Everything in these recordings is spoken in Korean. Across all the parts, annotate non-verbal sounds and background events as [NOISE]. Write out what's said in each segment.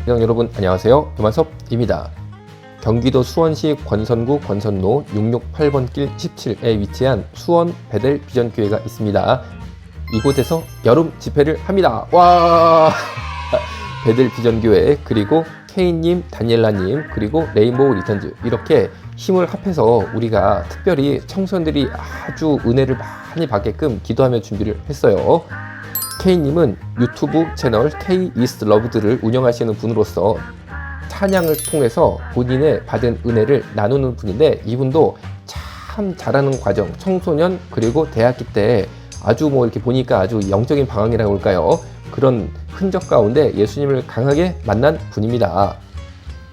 시청 여러분 안녕하세요. 유만섭입니다. 경기도 수원시 권선구 권선로 668번 길 17에 위치한 수원 베델 비전교회가 있습니다. 이곳에서 여름 집회를 합니다. 와! [LAUGHS] 베델 비전교회 그리고 케인님, 다니엘라님 그리고 레인보우 리턴즈 이렇게 힘을 합해서 우리가 특별히 청소년들이 아주 은혜를 많이 받게끔 기도하며 준비를 했어요. K님은 유튜브 채널 K is Loved를 운영하시는 분으로서 찬양을 통해서 본인의 받은 은혜를 나누는 분인데 이분도 참 잘하는 과정, 청소년 그리고 대학기 때 아주 뭐 이렇게 보니까 아주 영적인 방황이라고 할까요? 그런 흔적 가운데 예수님을 강하게 만난 분입니다.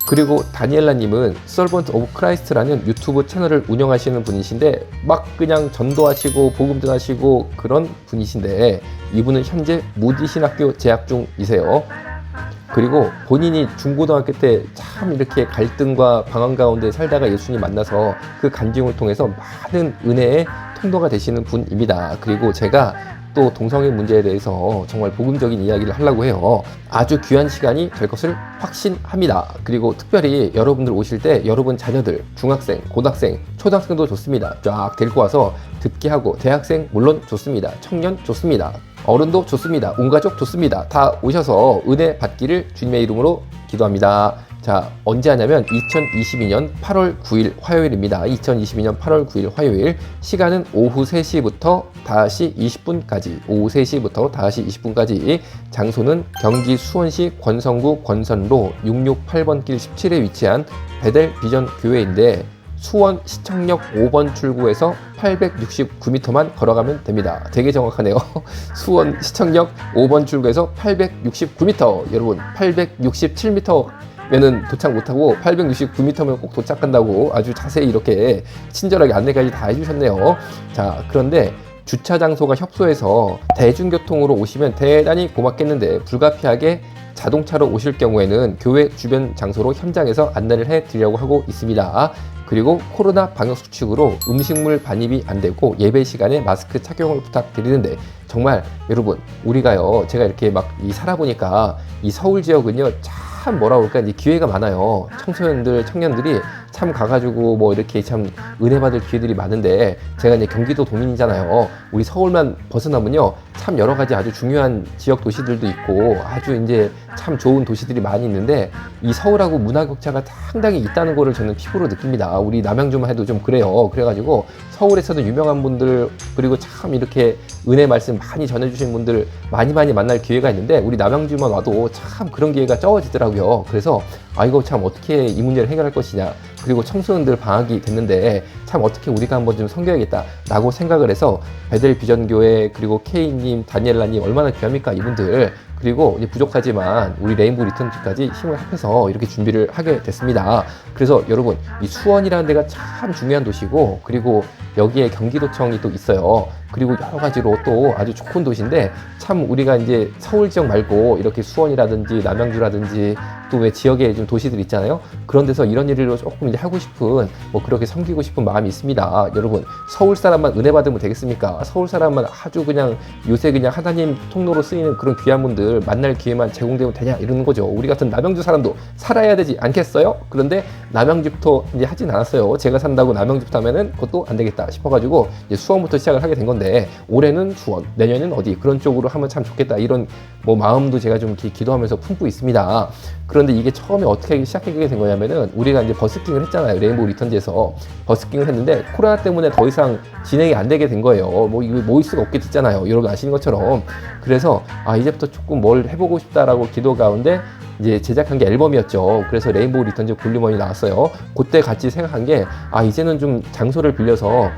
그리고 다니엘라님은 서번트 오브 크라이스트라는 유튜브 채널을 운영하시는 분이신데 막 그냥 전도하시고 복음 전하시고 그런 분이신데 이분은 현재 무디 신학교 재학 중이세요. 그리고 본인이 중고등학교 때 참 이렇게 갈등과 방황 가운데 살다가 예수님 만나서 그 간증을 통해서 많은 은혜의 통로가 되시는 분입니다. 그리고 제가 또 동성애 문제에 대해서 정말 복음적인 이야기를 하려고 해요. 아주 귀한 시간이 될 것을 확신합니다. 그리고 특별히 여러분들 오실 때 여러분 자녀들, 중학생, 고등학생, 초등학생도 좋습니다. 쫙 데리고 와서 듣게 하고 대학생 물론 좋습니다. 청년 좋습니다. 어른도 좋습니다. 온 가족 좋습니다. 다 오셔서 은혜 받기를 주님의 이름으로 기도합니다. 자, 언제 하냐면 2022년 8월 9일 화요일입니다. 2022년 8월 9일 화요일. 시간은 오후 3시부터 5시 20분까지. 오후 3시부터 5시 20분까지. 장소는 경기 수원시 권성구 권선로 668번 길 17에 위치한 베델 비전 교회인데 수원 시청역 5번 출구에서 869m만 걸어가면 됩니다. 되게 정확하네요. [LAUGHS] 수원 시청역 5번 출구에서 869m. 여러분, 867m 면은 도착 못하고 869m면 꼭 도착한다고 아주 자세히 이렇게 친절하게 안내까지 다 해주셨네요. 자, 그런데 주차 장소가 협소해서 대중교통으로 오시면 대단히 고맙겠는데 불가피하게 자동차로 오실 경우에는 교회 주변 장소로 현장에서 안내를 해 드리려고 하고 있습니다. 그리고 코로나 방역 수칙으로 음식물 반입이 안 되고 예배 시간에 마스크 착용을 부탁드리는데 정말 여러분 우리가요 제가 이렇게 막 이 살아보니까 이 서울 지역은요 참 뭐라 그럴까 이제 기회가 많아요 청소년들 청년들이 참 가가지고 뭐 이렇게 참 은혜 받을 기회들이 많은데 제가 이제 경기도 도민이잖아요 우리 서울만 벗어나면요 참 여러 가지 아주 중요한 지역 도시들도 있고 아주 이제 참 좋은 도시들이 많이 있는데 이 서울하고 문화 격차가 상당히 있다는 거를 저는 피부로 느낍니다. 우리 남양주만 해도 좀 그래요. 그래가지고 서울에서도 유명한 분들 그리고 참 이렇게 은혜 말씀 많이 전해주신 분들 많이 많이 만날 기회가 있는데 우리 남양주만 와도 참 그런 기회가 적어지더라고요. 그래서 아 이거 참 어떻게 이 문제를 해결할 것이냐 그리고 청소년들 방학이 됐는데 참 어떻게 우리가 한번 좀 섬겨야겠다라고 생각을 해서 베델 비전교회 그리고 케이님 다니엘라님 얼마나 귀합니까 이분들 그리고 부족하지만 우리 레인보우 리턴즈까지 힘을 합해서 이렇게 준비를 하게 됐습니다. 그래서 여러분 이 수원이라는 데가 참 중요한 도시고 그리고 여기에 경기도청이 또 있어요. 그리고 여러 가지로 또 아주 좋은 도시인데 참 우리가 이제 서울 지역 말고 이렇게 수원이라든지 남양주라든지 또 왜 지역에 좀 도시들 있잖아요. 그런 데서 이런 일을 조금 이제 하고 싶은 뭐 그렇게 섬기고 싶은 마음이 있습니다. 여러분 서울 사람만 은혜 받으면 되겠습니까? 서울 사람만 아주 그냥 요새 그냥 하나님 통로로 쓰이는 그런 귀한 분들 만날 기회만 제공되면 되냐 이러는 거죠. 우리 같은 남양주 사람도 살아야 되지 않겠어요? 그런데 남양주부터 이제 하진 않았어요. 제가 산다고 남양주부터 하면은 그것도 안 되겠다 싶어가지고 이제 수원부터 시작을 하게 된 건데 올해는 수원, 내년에는 어디 그런 쪽으로 하면 참 좋겠다 이런 뭐 마음도 제가 좀 이렇게 기도하면서 품고 있습니다. 그런 데 이게 처음에 어떻게 시작하게 된 거냐면은 우리가 이제 버스킹을 했잖아요. 레인보우 리턴즈에서 버스킹을 했는데 코로나 때문에 더 이상 진행이 안 되게 된 거예요. 뭐 이거 모일 수가 없게 됐잖아요. 여러분 아시는 것처럼. 그래서 아 이제부터 조금 뭘 해보고 싶다라고 기도 가운데 이제 제작한 게 앨범이었죠. 그래서 레인보우 리턴즈 볼륨원이 나왔어요. 그때 같이 생각한 게 아 이제는 좀 장소를 빌려서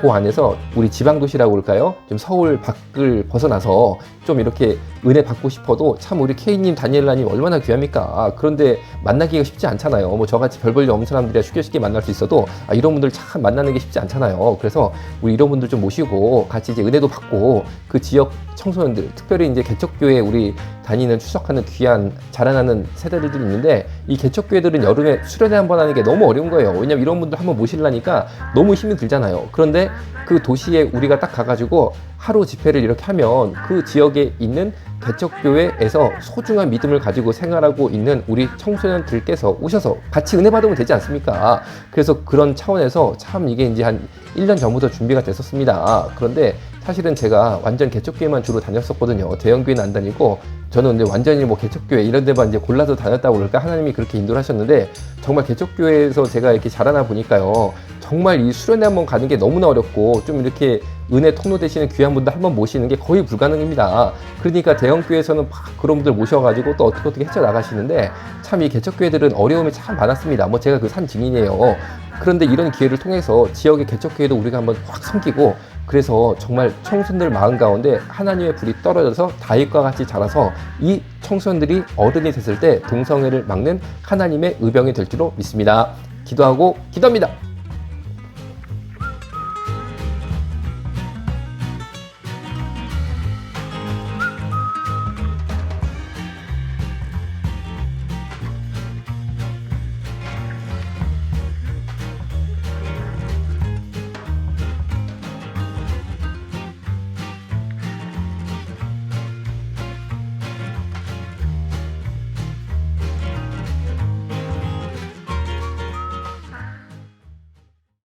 그 안에서 우리 지방 도시라고 그럴까요? 좀 서울 밖을 벗어나서 좀 이렇게 은혜 받고 싶어도 참 우리 K님, 다니엘라님 얼마나 귀합니까? 그런데 만나기가 쉽지 않잖아요. 뭐 저같이 별볼일 없는 사람들이야 쉽게 쉽게 만날 수 있어도 아, 이런 분들 참 만나는 게 쉽지 않잖아요. 그래서 우리 이런 분들 좀 모시고 같이 이제 은혜도 받고 그 지역 청소년들, 특별히 이제 개척교회 우리 다니는 추석하는 귀한 자라나는 세대들도 있는데 이 개척교회들은 여름에 수련회 한 번 하는 게 너무 어려운 거예요. 왜냐면 이런 분들 한번 모시려니까 너무 힘이 들잖아요. 그런데 그런데 그 도시에 우리가 딱 가가지고 하루 집회를 이렇게 하면 그 지역에 있는 개척교회에서 소중한 믿음을 가지고 생활하고 있는 우리 청소년들께서 오셔서 같이 은혜 받으면 되지 않습니까? 그래서 그런 차원에서 참 이게 이제 한 1년 전부터 준비가 됐었습니다. 그런데 사실은 제가 완전 개척교회만 주로 다녔었거든요. 대형교회는 안 다니고 저는 근데 완전히 뭐 개척교회 이런 데만 이제 골라서 다녔다고 그럴까 하나님이 그렇게 인도를 하셨는데 정말 개척교회에서 제가 이렇게 자라나 보니까요. 정말 이 수련회 한번 가는 게 너무나 어렵고 좀 이렇게 은혜 통로 되시는 귀한 분들 한번 모시는 게 거의 불가능입니다. 그러니까 대형교회에서는 막 그런 분들 모셔가지고 또 어떻게 어떻게 헤쳐 나가시는데 참 이 개척교회들은 어려움이 참 많았습니다. 뭐 제가 그 산 증인이에요. 그런데 이런 기회를 통해서 지역의 개척교회도 우리가 한번 확 섬기고 그래서 정말 청소년들 마음 가운데 하나님의 불이 떨어져서 다윗과 같이 자라서 이 청소년들이 어른이 됐을 때 동성애를 막는 하나님의 의병이 될 줄로 믿습니다. 기도하고 기도합니다.